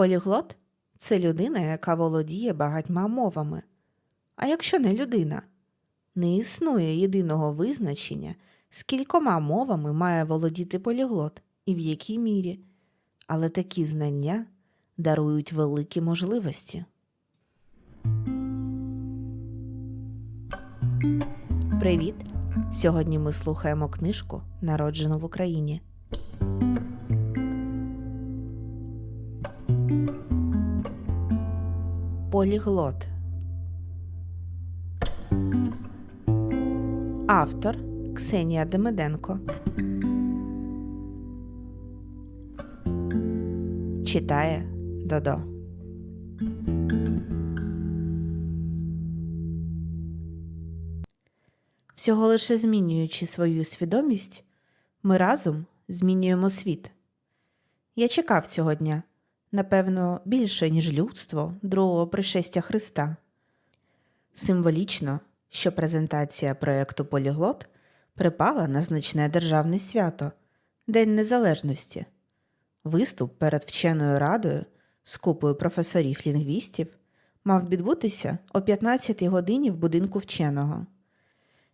Поліглот це людина, яка володіє багатьма мовами. А якщо не людина, не існує єдиного визначення, скількома мовами має володіти поліглот і в якій мірі, але такі знання дарують великі можливості. Привіт! Сьогодні ми слухаємо книжку Народжено в Україні. Поліглот. Автор Ксенія Демиденко. Читає Додо. Всього лише змінюючи свою свідомість, ми разом змінюємо світ. Я чекав цього дня, напевно, більше, ніж людство другого пришестя Христа. Символічно, що презентація проєкту Поліглот припала на значне державне свято День Незалежності. Виступ перед вченою радою з купою професорів-лінгвістів мав відбутися о 15 годині в будинку вченого.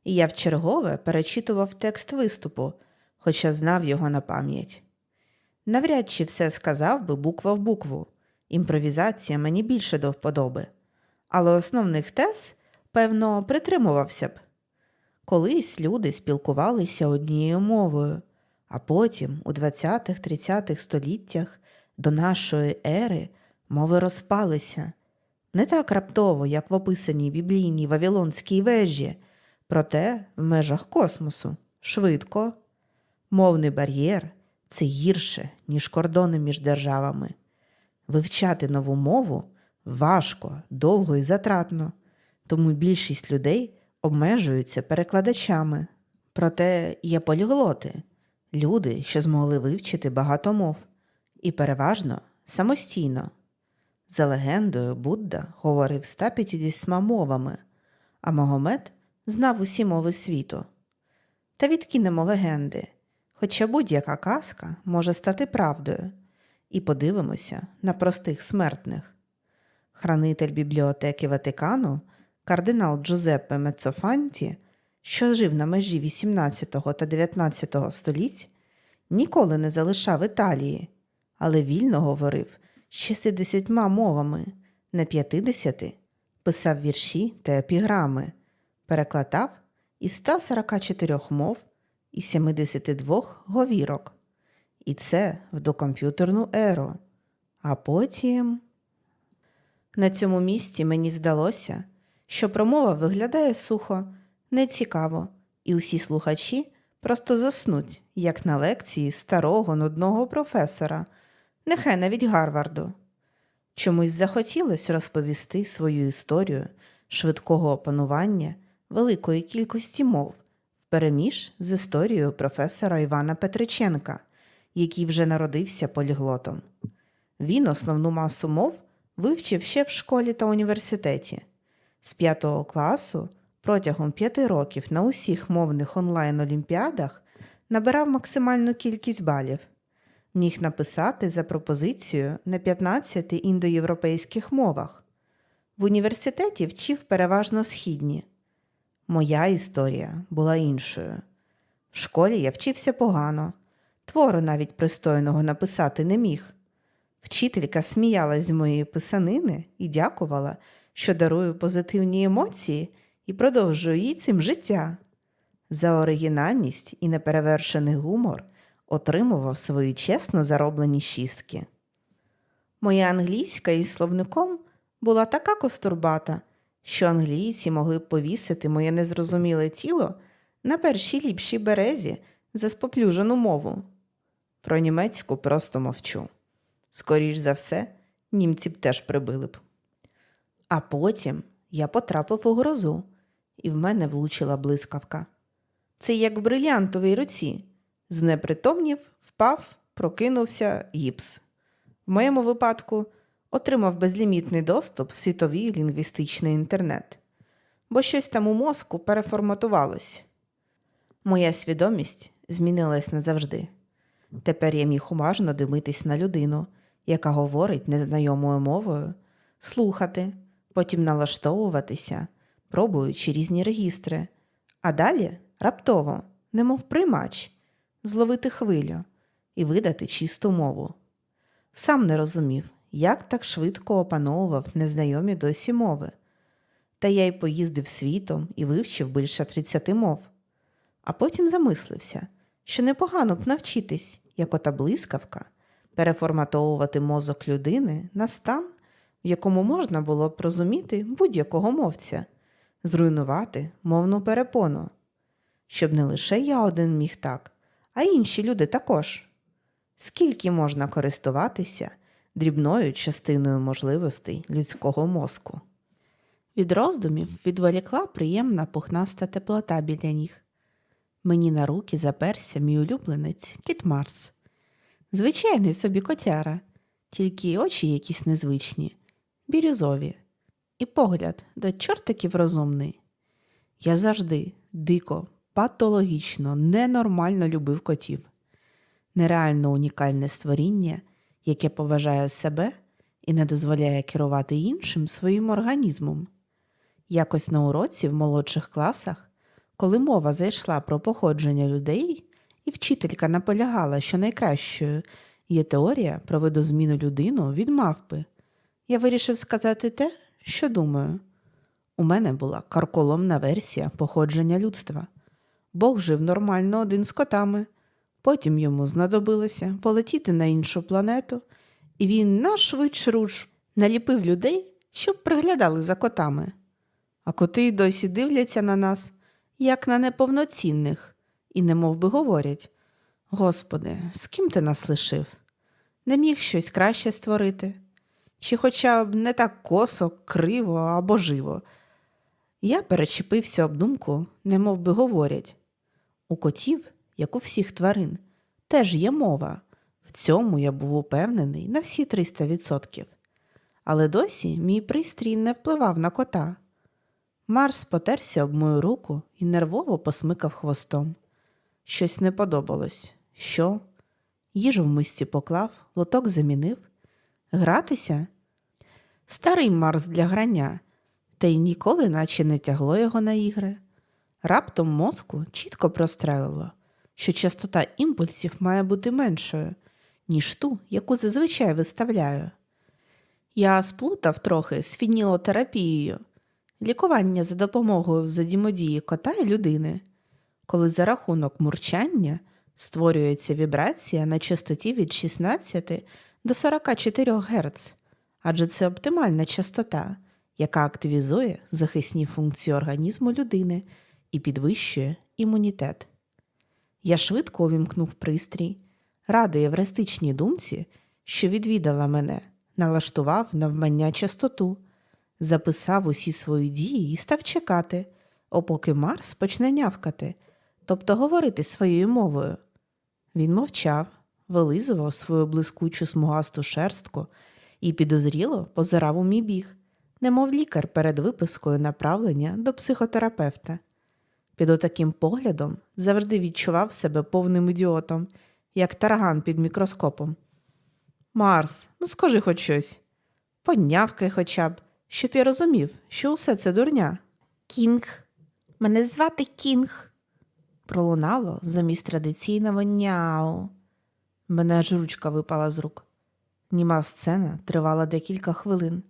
І я вчергове перечитував текст виступу, хоча знав його на пам'ять. Навряд чи все сказав би буква в букву. Імпровізація мені більше до вподоби. Але основних тез, певно, притримувався б. Колись люди спілкувалися однією мовою, а потім, у 20-30-х століттях до нашої ери, мови розпалися. Не так раптово, як в описаній біблійній Вавилонській вежі, проте в межах космосу, швидко. Мовний бар'єр це гірше, ніж кордони між державами. Вивчати нову мову важко, довго і затратно, тому більшість людей обмежуються перекладачами. Проте є поліглоти люди, що змогли вивчити багато мов, і переважно самостійно. За легендою, Будда говорив 150 мовами, а Магомед знав усі мови світу. Та відкинемо легенди, хоча будь-яка казка може стати правдою, і подивимося на простих смертних. Хранитель бібліотеки Ватикану, кардинал Джузеппе Мецофанті, що жив на межі 18 та 19 століть, ніколи не залишав Італії, але вільно говорив 60 мовами, на 50 писав вірші та епіграми, перекладав із 144 мов і 72 говірок. І це в докомп'ютерну еру. А потім. На цьому місці мені здалося, що промова виглядає сухо, нецікаво, і усі слухачі просто заснуть, як на лекції старого нудного професора, нехай навіть Гарварду. Чомусь захотілося розповісти свою історію швидкого опанування великої кількості мов впереміж з історією професора Івана Петриченка, який вже народився поліглотом. Він основну масу мов вивчив ще в школі та університеті. З п'ятого класу протягом п'яти років на усіх мовних онлайн-олімпіадах набирав максимальну кількість балів. Міг написати за пропозицією на 15 індоєвропейських мовах. В університеті вчив переважно східні. Моя історія була іншою. В школі я вчився погано, твору навіть пристойного написати не міг. Вчителька сміялась з моєї писанини і дякувала, що дарую позитивні емоції і продовжую їй цим життя. За оригінальність і неперевершений гумор отримував свої чесно зароблені шістки. Моя англійська із словником була така костурбата, що англійці могли б повісити моє незрозуміле тіло на першій ліпшій березі за споплюжену мову. Про німецьку просто мовчу. Скоріш за все, німці б теж прибили б. А потім я потрапив у грозу, і в мене влучила блискавка. Це як в брилянтовій руці. Знепритомнів, впав, прокинувся гіпс. В моєму випадку отримав безлімітний доступ в світовий лінгвістичний інтернет, бо щось там у мозку переформатувалось. Моя свідомість змінилась назавжди. Тепер я міг уважно дивитись на людину, яка говорить незнайомою мовою, слухати, потім налаштовуватися, пробуючи різні регістри, а далі раптово, немов приймач, зловити хвилю і видати чисту мову. Сам не розумів, як так швидко опановував незнайомі досі мови. Та я й поїздив світом і вивчив більше 30 мов. А потім замислився, що непогано б навчитись, як ота блискавка, переформатовувати мозок людини на стан, в якому можна було б розуміти будь-якого мовця, зруйнувати мовну перепону, щоб не лише я один міг так, а інші люди також. Скільки можна користуватися дрібною частиною можливостей людського мозку? Від роздумів відволікла приємна пухнаста теплота біля ніг. Мені на руки заперся мій улюбленець кіт Марс. Звичайний собі котяра, тільки очі якісь незвичні, бірюзові, і погляд до чортиків розумний. Я завжди дико, патологічно, ненормально любив котів. Нереально унікальне створіння, яке поважає себе і не дозволяє керувати іншим своїм організмом. Якось на уроці в молодших класах, коли мова зайшла про походження людей, і вчителька наполягала, що найкращою є теорія про видозміну людину від мавпи, я вирішив сказати те, що думаю. У мене була карколомна версія походження людства. Бог жив нормально один з котами, потім йому знадобилося полетіти на іншу планету, і він нашвидш руч наліпив людей, щоб приглядали за котами. А коти й досі дивляться на нас, як на неповноцінних, і немов би говорять: Господи, з ким ти нас лишив? Не міг щось краще створити? Чи хоча б не так косо, криво або живо? Я перечепився об думку, немов би говорять. У котів, як у всіх тварин, теж є мова. В цьому я був упевнений на всі 300%. Але досі мій пристрій не впливав на кота. Марс потерся об мою руку і нервово посмикав хвостом. Щось не подобалось. Що? Їжу в мисці поклав, лоток замінив. Гратися? Старий Марс для грання, та й ніколи наче не тягло його на ігри. Раптом мозку чітко прострелило, що частота імпульсів має бути меншою, ніж ту, яку зазвичай виставляю. Я сплутав трохи з фінілотерапією, лікування за допомогою взаємодії кота і людини, коли за рахунок мурчання створюється вібрація на частоті від 16 до 44 Гц, адже це оптимальна частота, яка активізує захисні функції організму людини і підвищує імунітет. Я швидко увімкнув пристрій, радий евристичній думці, що відвідала мене, налаштував навмання частоту, записав усі свої дії і став чекати, опоки Марс почне нявкати, тобто говорити своєю мовою. Він мовчав, вилизував свою блискучу смугасту шерстку і підозріло позирав у мій біг, немов лікар перед випискою направлення до психотерапевта. Під отаким поглядом завжди відчував себе повним ідіотом, як тарган під мікроскопом. Марс, ну скажи хоч щось. Поднявкай хоча б, щоб я розумів, що усе це дурня. Кінг. Мене звати Кінг. Пролунало замість традиційного няу. Мене аж ручка випала з рук. Німа сцена тривала декілька хвилин.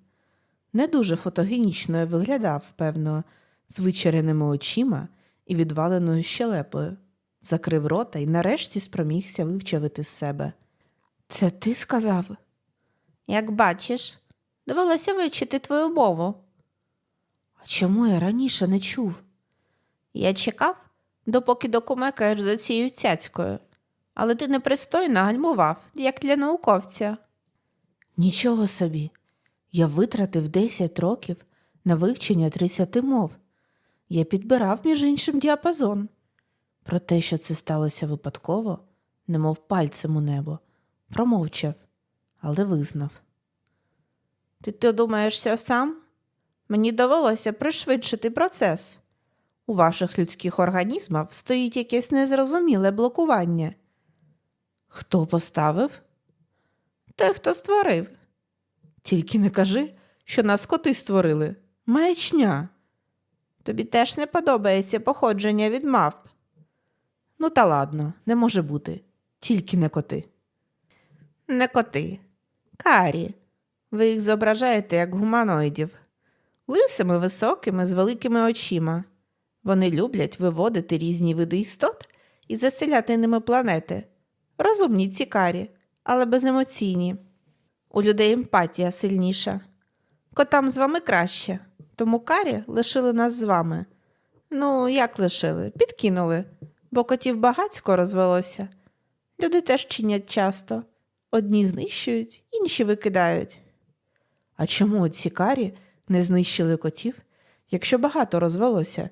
Не дуже фотогенічно я виглядав, певно, з вичереними очима і відваленою щелепою, закрив рота і нарешті спромігся вивчавити з себе. Це ти сказав? Як бачиш, довелося вивчити твою мову. А чому я раніше не чув? Я чекав, допоки докумекаєш за цією цяцькою, але ти непристойно гальмував, як для науковця. Нічого собі. Я витратив 10 років на вивчення 30 мов. Я підбирав, між іншим, діапазон. Про те, що це сталося випадково, немов пальцем у небо, промовчав, але визнав. Ти ти думаєшся сам? Мені довелося пришвидшити процес. У ваших людських організмах стоїть якесь незрозуміле блокування. Хто поставив? Той, хто створив. Тільки не кажи, що нас коти створили. Маячня. Тобі теж не подобається походження від мавп. Ну, та ладно, не може бути. Тільки не коти. Не коти. Карі. Ви їх зображаєте як гуманоїдів. Лисими, високими, з великими очима. Вони люблять виводити різні види істот і заселяти ними планети. Розумні цікарі, але беземоційні. У людей емпатія сильніша. Котам з вами краще, тому карі лишили нас з вами. Ну, як лишили? Підкинули, бо котів багацько розвелося. Люди теж чинять часто. Одні знищують, інші викидають. А чому ці карі не знищили котів, якщо багато розвелося?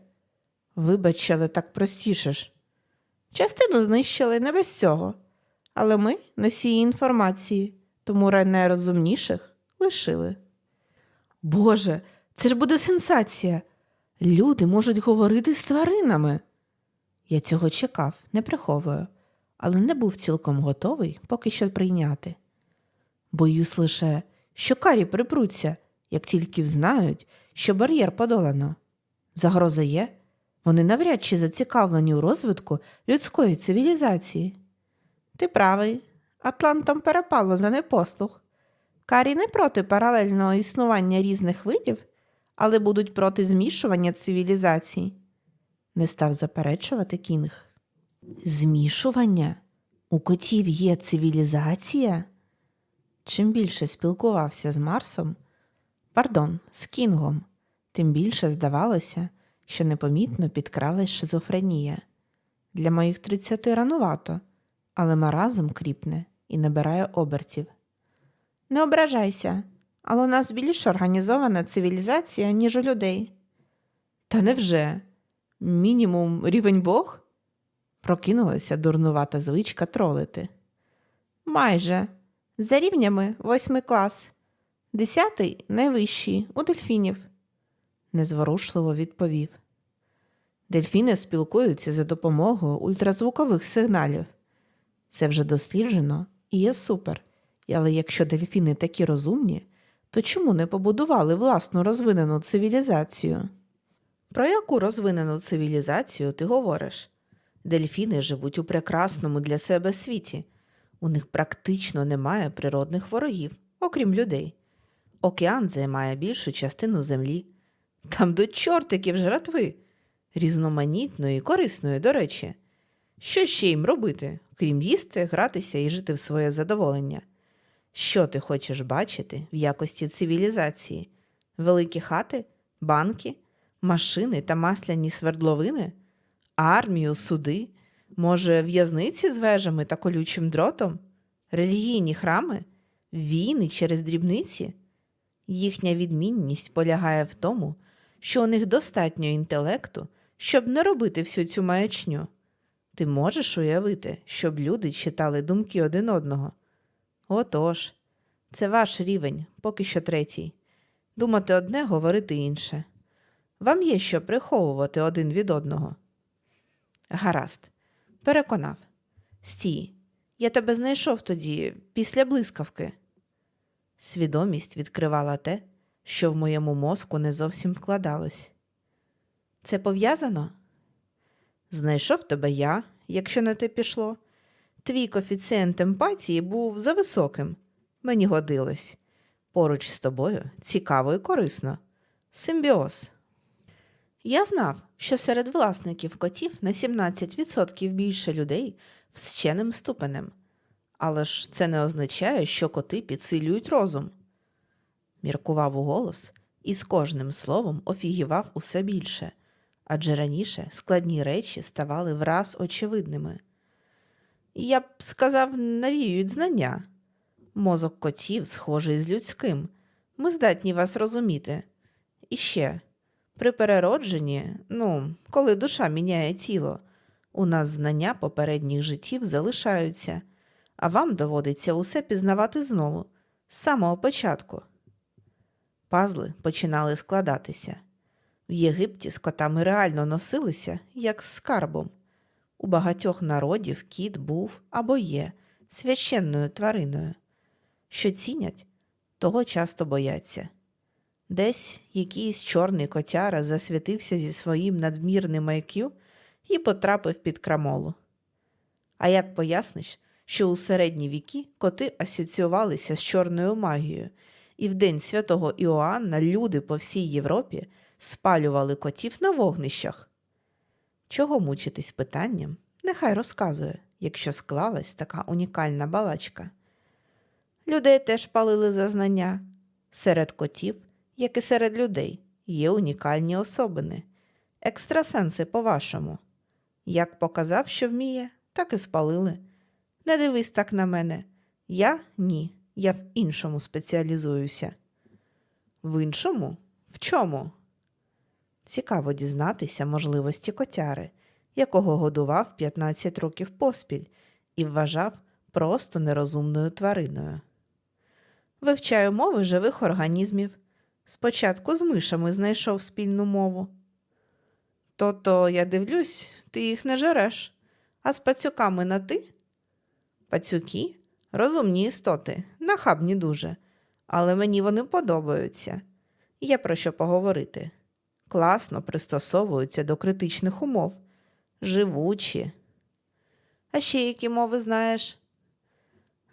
Вибач, але так простіше ж. Частину знищили не без цього, але ми носії інформації, тому найрозумніших лишили. Боже, це ж буде сенсація. Люди можуть говорити з тваринами. Я цього чекав, не приховую, але не був цілком готовий поки що прийняти. Боюсь лише, що карі припруться, як тільки взнають, що бар'єр подолано. Загроза є, вони навряд чи зацікавлені у розвитку людської цивілізації. Ти правий, Атлантам перепало за непослух. Карі не проти паралельного існування різних видів, але будуть проти змішування цивілізацій. Не став заперечувати Кінг. Змішування? У котів є цивілізація? Чим більше спілкувався з Марсом, пардон, з Кінгом, тим більше здавалося, що непомітно підкралась шизофренія. Для моїх тридцяти ранувато, але маразм кріпне і набирає обертів. Не ображайся, але у нас більш організована цивілізація, ніж у людей. Та невже? Мінімум рівень Бог? Прокинулася дурнувата звичка тролити. Майже. За рівнями восьмий клас, десятий найвищий у дельфінів, незворушливо відповів. Дельфіни спілкуються за допомогою ультразвукових сигналів. Це вже досліджено і є супер. Але якщо дельфіни такі розумні, то чому не побудували власну розвинену цивілізацію? Про яку розвинену цивілізацію ти говориш? Дельфіни живуть у прекрасному для себе світі. У них практично немає природних ворогів, окрім людей. Океан займає більшу частину землі. Там до чортиків жратви, різноманітної і корисної, до речі. Що ще їм робити, крім їсти, гратися і жити в своє задоволення? Що ти хочеш бачити в якості цивілізації? Великі хати, банки, машини та масляні свердловини, армію, суди, може, в'язниці з вежами та колючим дротом, релігійні храми, війни через дрібниці? Їхня відмінність полягає в тому, що у них достатньо інтелекту, щоб не робити всю цю маячню. Ти можеш уявити, щоб люди читали думки один одного. Отож, це ваш рівень, поки що третій. Думати одне, говорити інше. Вам є що приховувати один від одного. Гаразд, переконав. Стій, я тебе знайшов тоді, після блискавки. Свідомість відкривала те, що в моєму мозку не зовсім вкладалось. Це пов'язано? Знайшов тебе я, якщо на те пішло. Твій коефіцієнт емпатії був зависоким. Мені годилось. Поруч з тобою цікаво і корисно. Симбіоз. Я знав, що серед власників котів на 17% більше людей з вченим ступенем. Але ж це не означає, що коти підсилюють розум. Міркував у голос і з кожним словом офігівав усе більше, адже раніше складні речі ставали враз очевидними. Я б сказав, навіюють знання. Мозок котів схожий з людським. Ми здатні вас розуміти. І ще, при переродженні, ну, коли душа міняє тіло, у нас знання попередніх життів залишаються, а вам доводиться усе пізнавати знову, з самого початку. Пазли починали складатися. В Єгипті з котами реально носилися, як з скарбом. У багатьох народів кіт був або є священною твариною. що цінять, того часто бояться. Десь якийсь чорний котяра засвітився зі своїм надмірним IQ і потрапив під крамолу. А як поясниш, що у середні віки коти асоціювалися з чорною магією, і в день святого Іоанна люди по всій Європі спалювали котів на вогнищах? Чого мучитись питанням? Нехай розказує, якщо склалась така унікальна балачка. Людей теж палили за знання. Серед котів, як і серед людей, є унікальні особини. Екстрасенси, по-вашому. Як показав, що вміє, так і спалили. Не дивись так на мене. Я ні. Я в іншому спеціалізуюся. В іншому? В чому? Цікаво дізнатися можливості котяри, якого годував 15 років поспіль і вважав просто нерозумною твариною. Вивчаю мови живих організмів. Спочатку з мишами знайшов спільну мову. То-то, я дивлюсь, ти їх не жереш, а з пацюками на ти? Пацюки розумні істоти, нахабні дуже, але мені вони подобаються. Є про що поговорити. Класно пристосовуються до критичних умов, живучі. А ще які мови знаєш?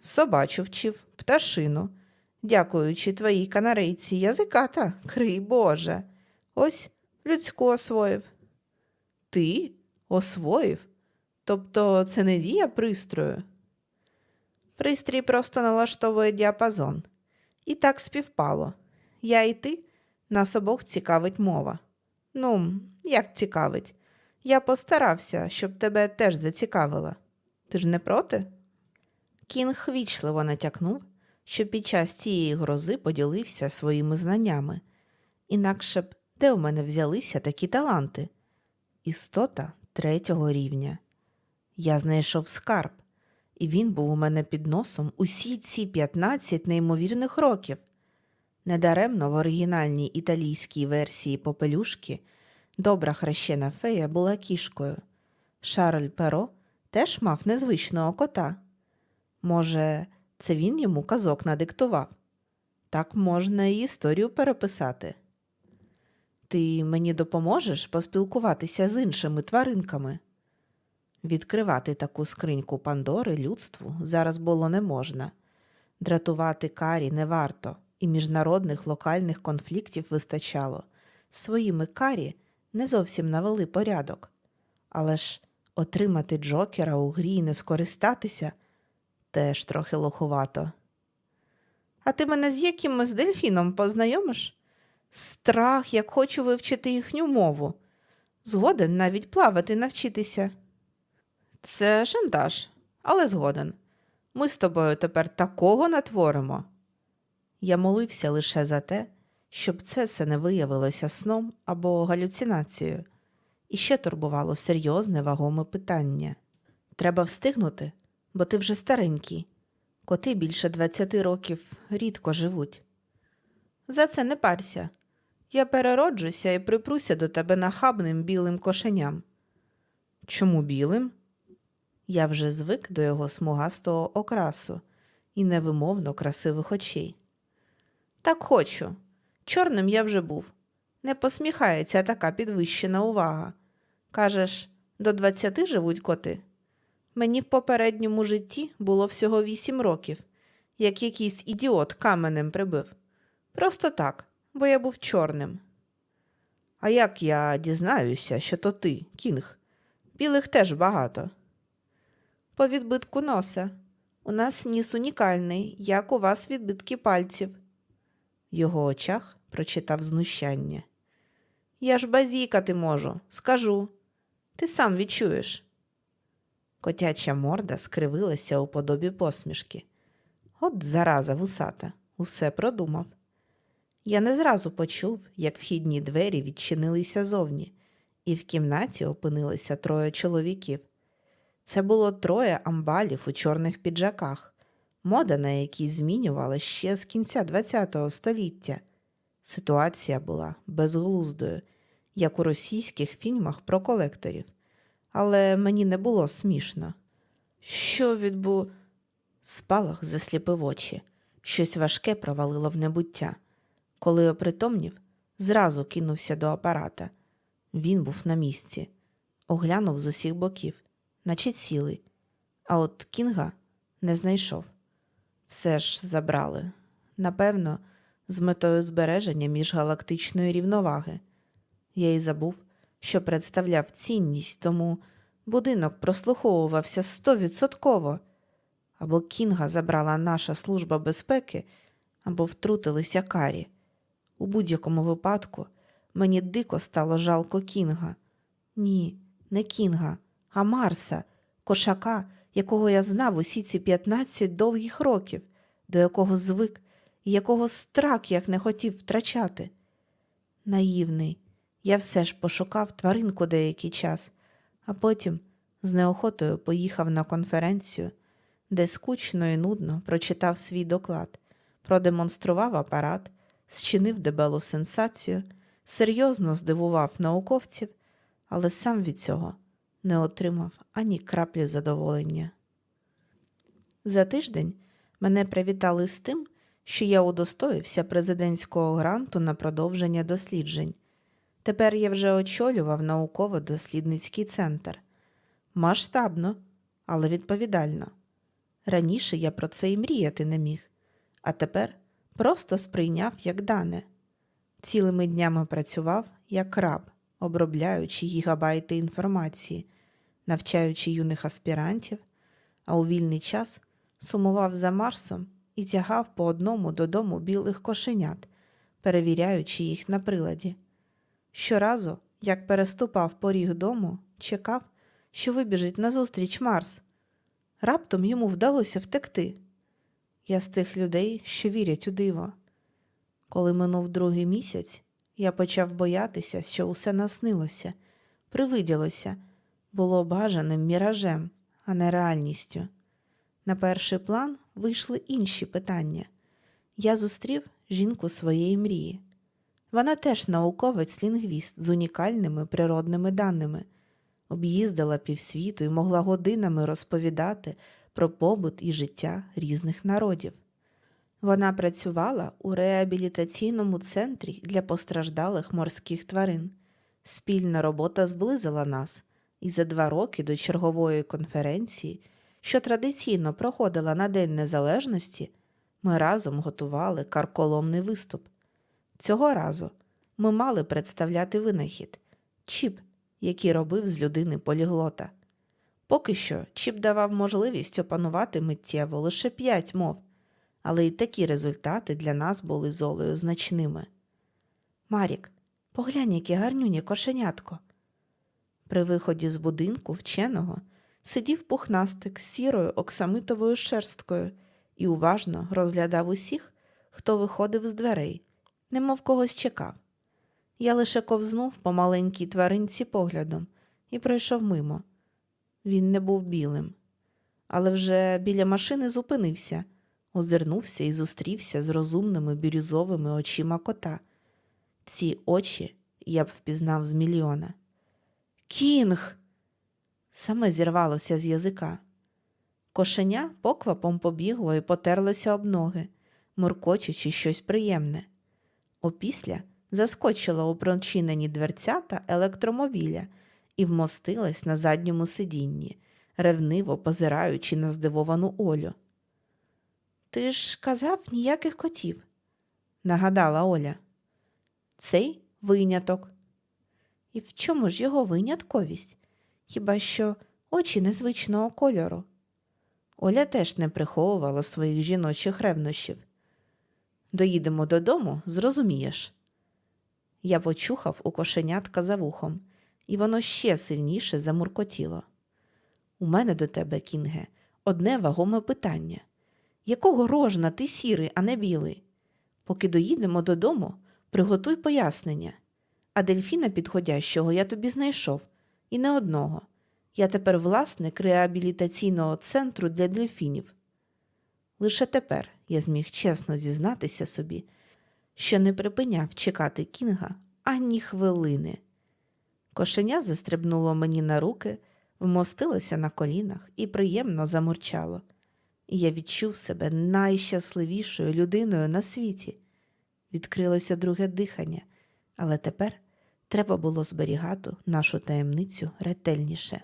Собачу вчив, пташину. Дякуючи твоїй канарейці, язиката, крий Боже. Ось людську освоїв. Ти освоїв? Тобто це не дія пристрою? Пристрій просто налаштовує діапазон. І так співпало. Я і ти нас обох цікавить мова. Ну, як цікавить? Я постарався, щоб тебе теж зацікавила. Ти ж не проти? Кінг вічливо натякнув, що під час цієї грози поділився своїми знаннями. Інакше б де у мене взялися такі таланти? Істота третього рівня. Я знайшов скарб, і він був у мене під носом усі ці 15 неймовірних років. Недаремно в оригінальній італійській версії попелюшки добра хрещена фея була кішкою. Шарль Перо теж мав незвичного кота. Може, це він йому казок надиктував. Так можна і історію переписати. Ти мені допоможеш поспілкуватися з іншими тваринками? Відкривати таку скриньку Пандори людству зараз було не можна. Дратувати карі не варто, і міжнародних локальних конфліктів вистачало. Своїми карі не зовсім навели порядок. Але ж отримати Джокера у грі і не скористатися теж трохи лохувато. А ти мене з якимось дельфіном познайомиш? Страх, як хочу вивчити їхню мову. Згоден навіть плавати навчитися. Це шантаж, але згоден. Ми з тобою тепер такого натворимо. Я молився лише за те, щоб це все не виявилося сном або галюцинацією, і ще турбувало серйозне вагоме питання. Треба встигнути, бо ти вже старенький. Коти більше 20 років рідко живуть. За це не парся. Я перероджуся і припруся до тебе нахабним білим кошеням. Чому білим? Я вже звик до його смугастого окрасу і невимовно красивих очей. Так хочу. Чорним я вже був. Не посміхається така підвищена увага. Кажеш, до двадцяти живуть коти. Мені в попередньому житті було всього вісім років, як якийсь ідіот каменем прибив. Просто так, бо я був чорним. А як я дізнаюся, що то ти, кінг? Білих теж багато. По відбитку носа. У нас ніс унікальний, як у вас відбитки пальців. Його очах прочитав знущання. Я ж базікати можу, скажу. Ти сам відчуєш. Котяча морда скривилася у подобі посмішки. От зараза вусата, усе продумав. Я не зразу почув, як вхідні двері відчинилися зовні, і в кімнаті опинилися троє чоловіків. Це було троє амбалів у чорних піджаках, мода на якій змінювала ще з кінця ХХ століття. Ситуація була безглуздою, як у російських фільмах про колекторів, але мені не було смішно. Що відбу. Спалах засліпив очі. Щось важке провалило в небуття. Коли опритомнів, зразу кинувся до апарата. Він був на місці, оглянув з усіх боків, наче цілий, а от Кінга не знайшов. Все ж забрали. Напевно, з метою збереження міжгалактичної рівноваги. Я й забув, що представляв цінність, тому будинок прослуховувався стовідсотково. Або Кінга забрала наша служба безпеки, або втрутилися карі. У будь-якому випадку мені дико стало жалко Кінга. Ні, не Кінга, а Марса, кошака, якого я знав усі ці 15 довгих років, до якого звик і якого страх як не хотів втрачати. Наївний, я все ж пошукав тваринку деякий час, а потім з неохотою поїхав на конференцію, де скучно і нудно прочитав свій доклад, продемонстрував апарат, зчинив дебелу сенсацію, серйозно здивував науковців, але сам від цього не отримав ані краплі задоволення. За тиждень мене привітали з тим, що я удостоївся президентського гранту на продовження досліджень. Тепер я вже очолював науково-дослідницький центр. Масштабно, але відповідально. Раніше я про це і мріяти не міг, а тепер просто сприйняв як дане. Цілими днями працював як раб, обробляючи гігабайти інформації, навчаючи юних аспірантів, а у вільний час сумував за Марсом і тягав по одному додому білих кошенят, перевіряючи їх на приладі. Щоразу, як переступав поріг дому, чекав, що вибіжить назустріч Марс. Раптом йому вдалося втекти. Я з тих людей, що вірять у диво. Коли минув другий місяць, я почав боятися, що усе наснилося, привиділося, було бажаним міражем, а не реальністю. На перший план вийшли інші питання. Я зустрів жінку своєї мрії. Вона теж науковець-лінгвіст з унікальними природними даними, об'їздила півсвіту і могла годинами розповідати про побут і життя різних народів. Вона працювала у реабілітаційному центрі для постраждалих морських тварин. Спільна робота зблизила нас, і за два роки до чергової конференції, що традиційно проходила на День Незалежності, ми разом готували карколомний виступ. Цього разу ми мали представляти винахід чіп, який робив з людини поліглота. Поки що чіп давав можливість опанувати миттєво лише п'ять мов, але й такі результати для нас були золею значними. Марік, поглянь, яке гарнюнє кошенятко. При виході з будинку вченого сидів пухнастик з сірою оксамитовою шерсткою і уважно розглядав усіх, хто виходив з дверей, немов когось чекав. Я лише ковзнув по маленькій тваринці поглядом і пройшов мимо. Він не був білим, але вже біля машини зупинився, озирнувся і зустрівся з розумними бірюзовими очима кота. Ці очі я б впізнав з мільйона. Кінг. Саме зірвалося з язика. Кошеня поквапом побігло і потерлося об ноги, муркочучи щось приємне. Опісля заскочила у прочинені дверцята електромобіля і вмостилась на задньому сидінні, ревниво позираючи на здивовану Олю. Ти ж казав ніяких котів, нагадала Оля. Цей виняток. І в чому ж його винятковість? Хіба що очі незвичного кольору. Оля теж не приховувала своїх жіночих ревнощів. Доїдемо додому, зрозумієш. Я почухав у кошенятка за вухом, і воно ще сильніше замуркотіло. У мене до тебе, Кінге, одне вагоме питання. Якого рожна ти сірий, а не білий? Поки доїдемо додому, приготуй пояснення. А дельфіна підходящого я тобі знайшов, і не одного. Я тепер власник реабілітаційного центру для дельфінів. Лише тепер я зміг чесно зізнатися собі, що не припиняв чекати Кінга ані хвилини. Кошеня застрибнуло мені на руки, вмостилося на колінах і приємно замурчало. І я відчув себе найщасливішою людиною на світі. Відкрилося друге дихання, але тепер треба було зберігати нашу таємницю ретельніше.